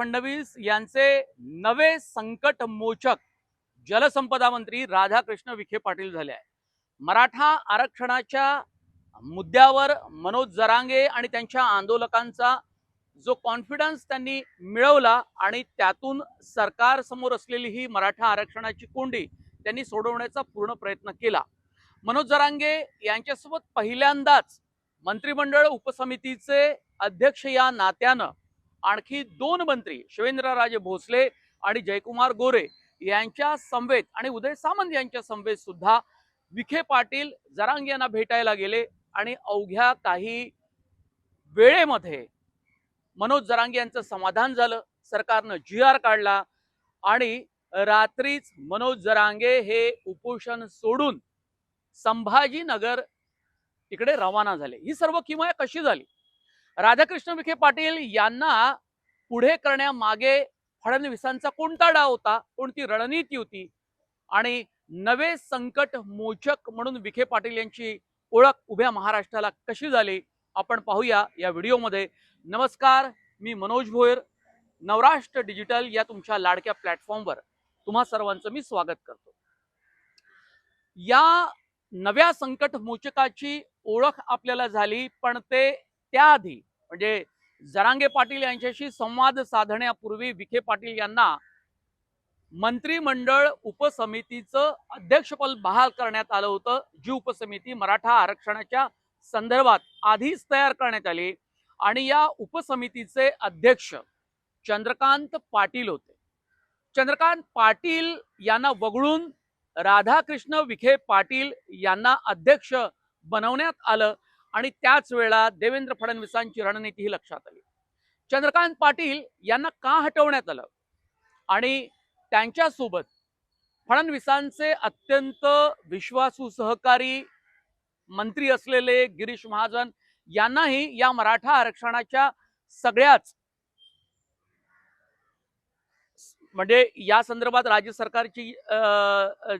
फडणवीस यांचे नवे संकट मोचक जलसंपदा मंत्री राधाकृष्ण विखे पाटील झाले आहे मराठा आरक्षणाच्या मुद्द्यावर मनोज जरांगे आणि त्यांच्या आंदोलकांचा जो कॉन्फिडन्स त्यांनी मिळवला आणि त्यातून सरकारसमोर असलेली ही मराठा आरक्षणाची कोंडी त्यांनी सोडवण्याचा पूर्ण प्रयत्न केला. मनोज जरांगे यांच्यासोबत पहिल्यांदाच मंत्रिमंडळ उपसमितीचे अध्यक्ष या नात्यानं आणखी दोन मंत्री शिवेंद्रराजे भोसले आणि जयकुमार गोरे यांच्या समवेत आणि उदय सामंत यांच्या समवेत सुद्धा विखे पाटील जरांग यांना भेटायला गेले आणि अवघ्या काही वेळेमध्ये मनोज जरांगे यांचं समाधान झालं. सरकारनं जी आर काढला आणि रात्रीच मनोज जरांगे हे उपोषण सोडून संभाजीनगर इकडे रवाना झाले. ही सर्व किमया कशी झाली? राधाकृष्ण विखे पाटील यांना पुढे करण्यामागे फडणवीसांचा कोणता डाव होता कोणती रणनीती होती? आणि नवे संकट मोचक म्हणून विखे पाटील यांची ओळख उभ्या महाराष्ट्राला कशी झाली? आपण पाहूया या व्हिडिओमध्ये. नमस्कार मी मनोज भोयर नवराष्ट्र डिजिटल या तुमच्या लाडक्या प्लॅटफॉर्मवर. तुम्हा सर्वांचं मी स्वागत करतो. या नव्या संकट मोचकाची ओळख आपल्याला झाली पण ते त्याआधी म्हणजे जरांगे पाटील यांच्याशी संवाद साधण्यापूर्वी विखे पाटील यांना मंत्रिमंडळ उपसमितीचं अध्यक्षपद बहाल करण्यात आलं होतं. जी उपसमिती मराठा आरक्षणाच्या संदर्भात आधीच तयार करण्यात आली आणि या उपसमितीचे अध्यक्ष चंद्रकांत पाटील होते. चंद्रकांत पाटील यांना वगळून राधाकृष्ण विखे पाटील यांना अध्यक्ष बनवण्यात आलं. आणि त्याच वेळा देवेंद्र फडणवीसांची रणनीती ही लक्षात आली. चंद्रकांत पाटील यांना का हटवण्यात आलं? आणि त्यांच्यासोबत फडणवीसांचे अत्यंत विश्वासू सहकारी मंत्री असलेले गिरीश महाजन यांनाही या मराठा आरक्षणाच्या सगळ्याच म्हणजे या संदर्भात राज्य सरकारची अं,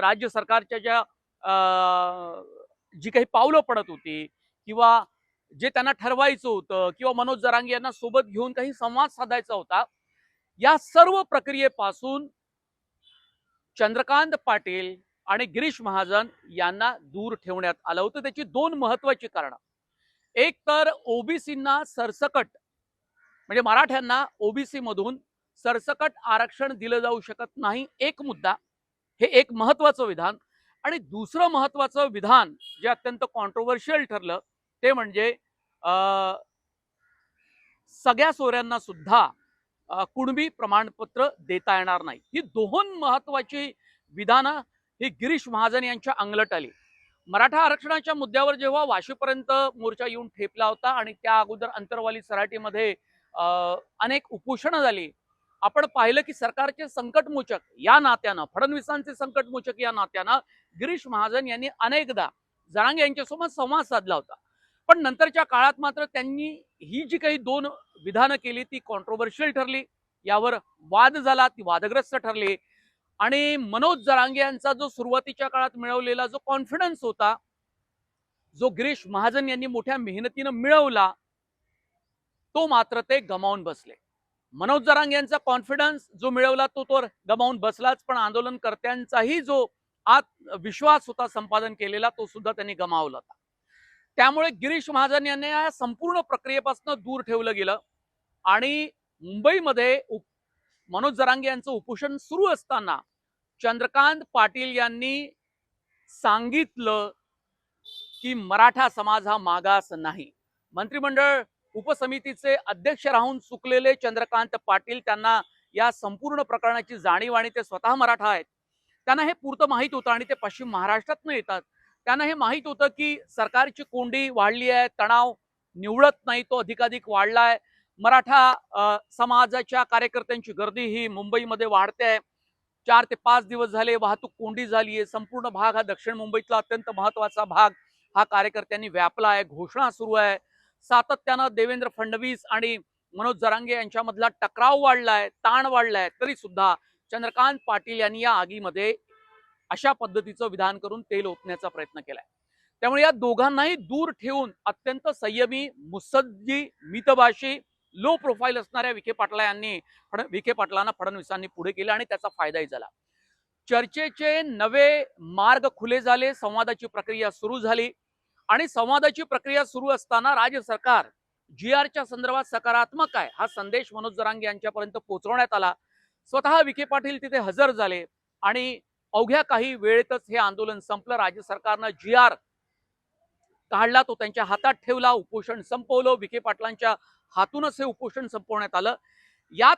राज्य सरकारच्या ज्या अं, जी काही पावलं पडत होती किंवा जे त्यांना ठरवायचं होतं किंवा मनोज जरांगे यांना सोबत घेऊन काही संवाद साधायचा होता या सर्व प्रक्रियेपासून चंद्रकांत पाटील आणि गिरीश महाजन यांना दूर ठेवण्यात आलं होतं. त्याची दोन महत्वाची कारणं. एक तर ओबीसींना सरसकट म्हणजे मराठ्यांना ओबीसी मधून सरसकट आरक्षण दिलं जाऊ शकत नाही एक मुद्दा. हे एक महत्वाचं विधान. आणि दुसरं महत्वाचं विधान जे अत्यंत कॉन्ट्रोवर्शियल ठरलं ते म्हणजे सगळ्या सोऱ्यांना सुद्धा कुणबी प्रमाणपत्र देता येणार नाही. ही दोन महत्वाची विधानं ही गिरीश महाजन यांच्या अंगलट आली. मराठा आरक्षणाच्या मुद्द्यावर जेव्हा वाशीपर्यंत मोर्चा येऊन ठेपला होता आणि त्या अगोदर अंतरवाली सराटीमध्ये अनेक उपोषणं झाली आपण पाहिलं की सरकारचे संकटमोचक या नात्यानं फडणवीसांचे संकटमोचक या नात्यानं गिरीश महाजन यांनी अनेकदा जरांगे यांच्यासोबत संवाद साधला होता. पण नंतरच्या काळात मात्र त्यांनी ही जी काही दोन विधानं केली ती कॉन्ट्रोवर्शियल ठरली. यावर वाद झाला ती वादग्रस्त ठरली. आणि मनोज जरांगे यांचा जो सुरुवातीच्या काळात मिळवलेला जो कॉन्फिडन्स होता जो गिरीश महाजन यांनी मोठ्या मेहनतीनं मिळवला तो मात्र ते गमावून बसले. मनोज जरांग यांचा कॉन्फिडन्स जो मिळवला तो तो गमावून बसलाच पण आंदोलनकर्त्यांचाही जो आत विश्वास होता संपादन केलेला तो सुद्धा त्यांनी गमावला होता. त्यामुळे गिरीश महाजन यांनी या संपूर्ण प्रक्रियेपासून दूर ठेवलं गेलं आणि मुंबईमध्ये उप- मनोज जरांगे यांचं उपोषण सुरू असताना चंद्रकांत पाटील यांनी सांगितलं की मराठा समाज हा मागास नाही. मंत्रिमंडळ उपसमितीचे अध्यक्ष राहून चुकलेले चंद्रकांत पाटील त्यांना या संपूर्ण प्रकरणाची जाणीव आणि ते स्वतः मराठा आहेत. त्यांना हे पुरतं माहीत होतं आणि ते पश्चिम महाराष्ट्रातनं येतात. त्यांना हे माहीत होतं की सरकारची कोंडी वाढली आहे तणाव निवडत नाही तो अधिकाधिक वाढलाय. मराठा समाजाच्या कार्यकर्त्यांची गर्दी ही मुंबईमध्ये वाढते आहे. चार ते पाच दिवस झाले वाहतूक कोंडी झाली आहे. संपूर्ण भाग हा दक्षिण मुंबईतला अत्यंत महत्त्वाचा भाग. हा कार्यकर्त्यांनी व्यापला आहे घोषणा सुरू आहे. सातत्यानं देवेंद्र फडणवीस आणि मनोज जरांगे यांच्यामधला टकराव वाढलाय ताण वाढलाय तरी सुद्धा चंद्रकांत पाटील यांनी या आगीमध्ये अशा पद्धतीचं विधान करून तेल ओतण्याचा प्रयत्न केलाय. त्यामुळे या दोघांनाही दूर ठेवून अत्यंत संयमी मुसद्दी मितभाषी लो प्रोफाईल असणाऱ्या विखे पाटला यांनी विखे पाटलांना फडणवीसांनी पुढे केलं आणि त्याचा फायदाही झाला. चर्चेचे नवे मार्ग खुले झाले संवादाची प्रक्रिया सुरू झाली. आणि संवादाची प्रक्रिया सुरू असताना राज्य सरकार जी आरच्या संदर्भात सकारात्मक आहे. हा संदेश मनोज जरांगे यांच्यापर्यंत पोहोचवण्यात आला. स्वतः विखे पाटील तिथे हजर झाले आणि अवघ्या काही वेळेतच हे आंदोलन संपलं. राज्य सरकारनं जी आर काढला तो त्यांच्या हातात ठेवला उपोषण संपवलं. विखे पाटलांच्या हातूनच हे उपोषण संपवण्यात आलं. यात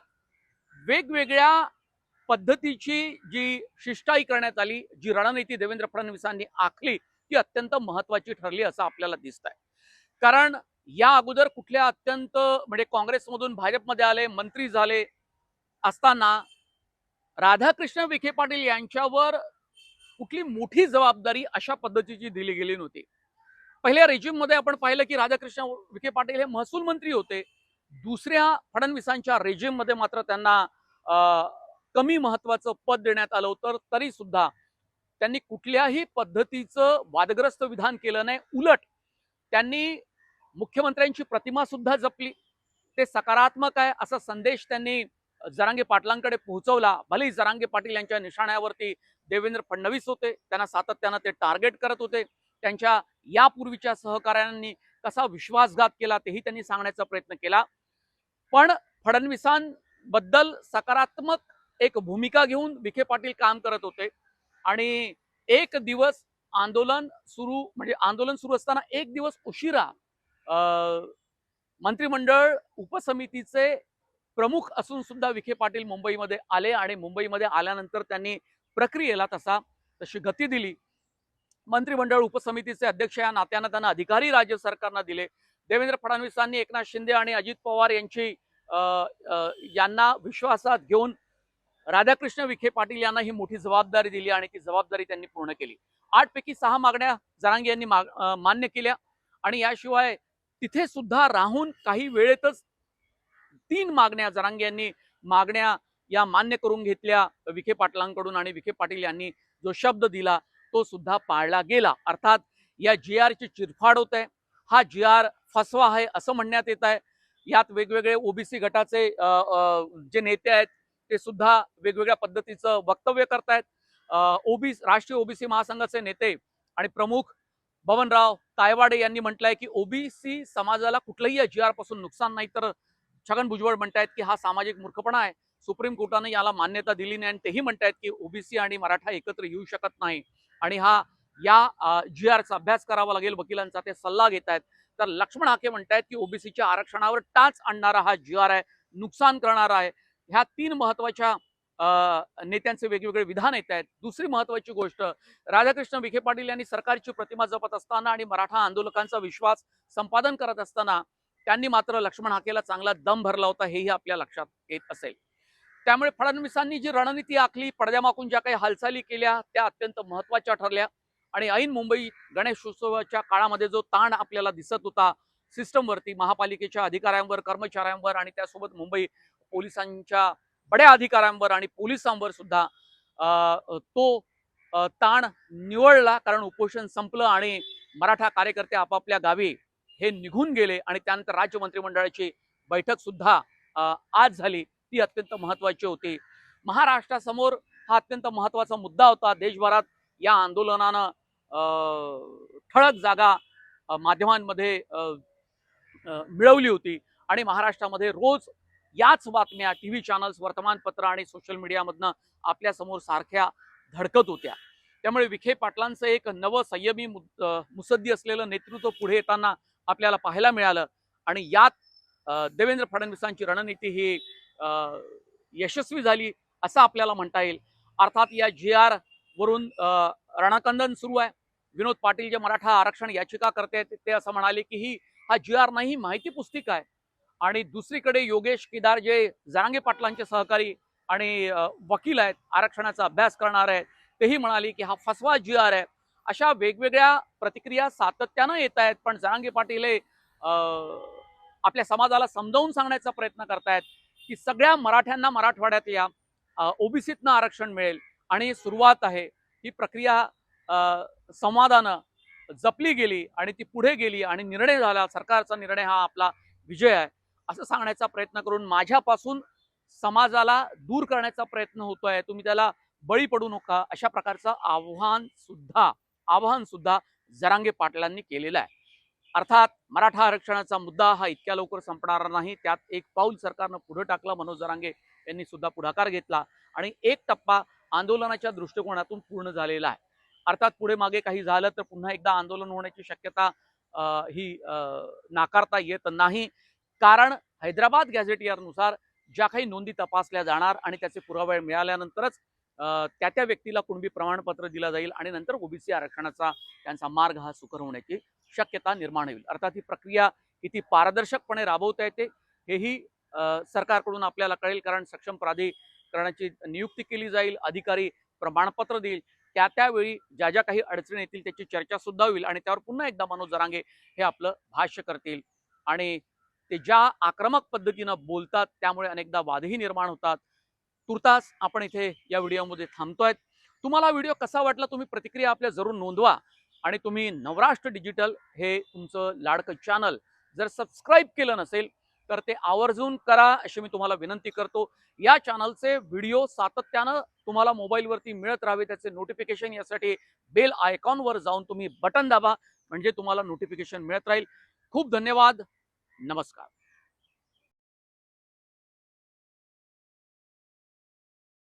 वेगवेगळ्या पद्धतीची जी शिष्टाई करण्यात आली जी रणनीती देवेंद्र फडणवीसांनी आखली ती अत्यंत महत्वाची ठरली असं आपल्याला दिसत आहे कारण या अगोदर कुठल्या अत्यंत म्हणजे काँग्रेसमधून भाजपमध्ये आले मंत्री झाले असताना राधाकृष्ण विखे पाटील यांच्यावर कुठली मोठी जबाबदारी अशा पद्धतीची दिली गेली नव्हती. पहिल्या रेजिममध्ये आपण पाहिलं की राधाकृष्ण विखे पाटील हे महसूल मंत्री होते. दुसऱ्या फडणवीसांच्या रेजिममध्ये मात्र त्यांना अं, कमी महत्वाचं पद देण्यात आलं होतं. तरी सुद्धा त्यांनी कुठल्याही पद्धतीचं वादग्रस्त विधान केलं नाही. उलट त्यांनी मुख्यमंत्र्यांची प्रतिमा सुद्धा जपली. ते सकारात्मक आहे असा संदेश त्यांनी जरांगे पाटलांकडे पोहोचवला. भलेही जरांगे पाटील यांच्या निशाण्यावरती देवेंद्र फडणवीस होते त्यांना सातत्यानं ते टार्गेट करत होते. त्यांच्या यापूर्वीच्या सहकाऱ्यांनी कसा विश्वासघात केला तेही त्यांनी सांगण्याचा प्रयत्न केला. पण फडणवीसांबद्दल सकारात्मक एक भूमिका घेऊन विखे पाटील काम करत होते. आणि एक दिवस आंदोलन सुरू म्हणजे आंदोलन सुरू असताना एक दिवस उशिरा मंत्रिमंडळ उपसमितीचे प्रमुख असून सुद्धा विखे पाटील मुंबईमध्ये आले आणि मुंबईमध्ये आल्यानंतर त्यांनी प्रक्रियेला तसा तशी गती दिली. मंत्रिमंडळ उपसमितीचे अध्यक्ष या नात्यानं त्यांना अधिकारी राज्य सरकारनं दिले. देवेंद्र फडणवीसांनी एकनाथ शिंदे आणि अजित पवार यांची यांना विश्वासात घेऊन राधाकृष्ण विखे पाटील यांना ही मोठी जबाबदारी दिली आणि ती जबाबदारी त्यांनी पूर्ण केली. आठ पैकी सहा मागण्या जरांगे यांनी मान्य केल्या आणि याशिवाय तिथे सुद्धा राहून काही वेळेतच तीन मागण्या जरांगे यांनी मागण्या या मान्य करून घेतल्या विखे पाटलांकडून आणि विखे पाटील यांनी जो शब्द दिला तो सुद्धा पाळला गेला. अर्थात या जी आरची चिरफाड होत आहे हा जी आर फसवा आहे असं म्हणण्यात येत आहे. यात वेगवेगळे ओबीसी गटाचे जे नेते आहेत ते सुद्धा वेगवेगळ्या पद्धतीचं वक्तव्य करतायत. ओबीसी राष्ट्रीय ओबीसी महासंघाचे नेते आणि प्रमुख भवनराव तायवाडे यांनी म्हटलंय की ओबीसी समाजाला कुठलंही या जी आरपासून नुकसान नाही तर छगन भुजबळ म्हणतायत की हा सामाजिक मूर्खपणा आहे. सुप्रीम कोर्टाने याला मान्यता दिली नाही आणि तेही म्हणतायत की ओबीसी आणि मराठा एकत्र येऊ शकत नाही. आणि हा या जी आरचा अभ्यास करावा लागेल वकिलांचा ते सल्ला घेत आहेत तर लक्ष्मण हाके म्हणतायत की ओबीसीच्या आरक्षणावर टाच आणणारा हा जी आर आहे नुकसान करणारा आहे. ह्या तीन महत्त्वाच्या नेत्यांचे वेगवेगळे विधान येत आहेत. दुसरी महत्वाची गोष्ट राधाकृष्ण विखे पाटील यांनी सरकारची प्रतिमा जपत असताना आणि मराठा आंदोलकांचा विश्वास संपादन करत असताना त्यांनी मात्र लक्ष्मण हाकेला चांगला दम भरला होता हेही आपल्या लक्षात येत असेल. त्यामुळे फडणवीसांनी जी रणनीती आखली पडद्यामागून ज्या काही हालचाली केल्या त्या अत्यंत महत्त्वाच्या ठरल्या आणि ऐन मुंबई गणेशोत्सवाच्या काळामध्ये जो ताण आपल्याला दिसत होता सिस्टमवरती महापालिकेच्या अधिकाऱ्यांवर कर्मचाऱ्यांवर आणि त्यासोबत मुंबई पोलिसांच्या बड्या अधिकाऱ्यांवर आणि पोलिसांवर सुद्धा तो ताण निवळला. कारण उपोषण संपलं आणि मराठा कार्यकर्ते आपापल्या गावी हे निघून गेले आणि त्यानंतर राज्य मंत्रिमंडळाची बैठक सुद्धा आज झाली. ती अत्यंत महत्वाची होती. महाराष्ट्रासमोर हा अत्यंत महत्त्वाचा मुद्दा होता. देशभरात या आंदोलनानं ठळक जागा माध्यमांमध्ये मिळवली होती आणि महाराष्ट्रामध्ये रोज याच बातम्या टी व्ही चॅनल्स वर्तमानपत्र आणि सोशल मीडियामधनं आपल्यासमोर सारख्या धडकत होत्या. त्यामुळे विखे पाटलांचं एक नवं संयमी मुसद्दी असलेलं नेतृत्व पुढे येताना आपल्याला पाहायला मिळालं. आणि यात देवेंद्र फडणवीसांची रणनीती ही यशस्वी झाली असं आपल्याला म्हणता येईल. अर्थात या जी आर वरून रणाकंदन सुरू आहे. विनोद पाटील जे मराठा आरक्षण याचिका करते ते असं म्हणाले की ही हा जी आर नाही माहिती पुस्तिका आहे. आणि दुसरीकडे योगेश केदार जे जरांगे पाटलांचे सहकारी आणि वकील आहेत आरक्षणाचा अभ्यास करणार आहेत तेही म्हणाले की हा फसवा जी आर आहे. अशा वेगवेगळ्या प्रतिक्रिया सातत्यानं येत आहेत पण जरांगे पाटील हे आपल्या समाजाला समजावून सांगण्याचा प्रयत्न करतायत की सगळ्या मराठ्यांना मराठवाड्यातल्या ओबीसीतनं आरक्षण मिळेल. आणि सुरुवात आहे ही प्रक्रिया संवादानं जपली गेली आणि ती पुढे गेली आणि निर्णय झाला. सरकारचा निर्णय हा आपला विजय आहे. असं सांगण्याचा प्रयत्न करून माझ्यापासून समाजाला दूर करण्याचा प्रयत्न होतोय. तुम्ही त्याला बळी पडू नका. अशा प्रकारचं आव्हान सुद्धा आव्हान सुद्धा जरांगे पाटलांनी केलेलं आहे. अर्थात मराठा आरक्षणाचा मुद्दा हा इतक्या लवकर संपणार नाही. त्यात एक पाऊल सरकारनं पुढे टाकलं. मनोज जरांगे यांनी सुद्धा पुढाकार घेतला आणि एक टप्पा आंदोलनाच्या दृष्टिकोनातून पूर्ण झालेला आहे. अर्थात पुढे मागे काही झालं तर पुन्हा एकदा आंदोलन होण्याची शक्यता ही अं, नाकारता येत नाही. कारण हैदराबाद गॅझेटियरनुसार ज्या काही नोंदी तपासल्या जाणार आणि त्याचे पुरावे मिळाल्यानंतरच त्या त्या व्यक्तीला कुणबी प्रमाणपत्र दिलं जाईल आणि नंतर ओबीसी आरक्षणाचा त्यांचा मार्ग हा सुकर होण्याची शक्यता निर्माण होईल. अर्थात ही प्रक्रिया किती पारदर्शकपणे राबवता येते हेही सरकारकडून आपल्याला कळेल कारण सक्षम प्राधिकरणाची नियुक्ती केली जाईल अधिकारी प्रमाणपत्र देईल. त्या त्यावेळी ज्या ज्या काही अडचणी येतील त्याची चर्चा सुद्धा होईल आणि त्यावर पुन्हा एकदा मनोज जरांगे हे आपलं भाष्य करतील आणि ते ज्या आक्रमक पद्धतीनं बोलतात त्यामुळे अनेकदा वादही निर्माण होतात. तुर्तास आपण इथे या व्हिडिओमध्ये थांबतोय. तुम्हाला व्हिडिओ कसा वाटला तुम्ही प्रतिक्रिया आपल्या जरूर नोंदवा आणि तुम्ही नवराष्ट्र डिजिटल हे तुमचं लाडकं चॅनल जर सबस्क्राईब केलं नसेल तर ते आवर्जून करा अशी मी तुम्हाला विनंती करतो. या चॅनलचे व्हिडिओ सातत्यानं तुम्हाला मोबाईलवरती मिळत राहावे त्याचे नोटिफिकेशन यासाठी बेल आयकॉनवर जाऊन तुम्ही बटन दाबा म्हणजे तुम्हाला नोटिफिकेशन मिळत राहील. खूप धन्यवाद. नमस्कार.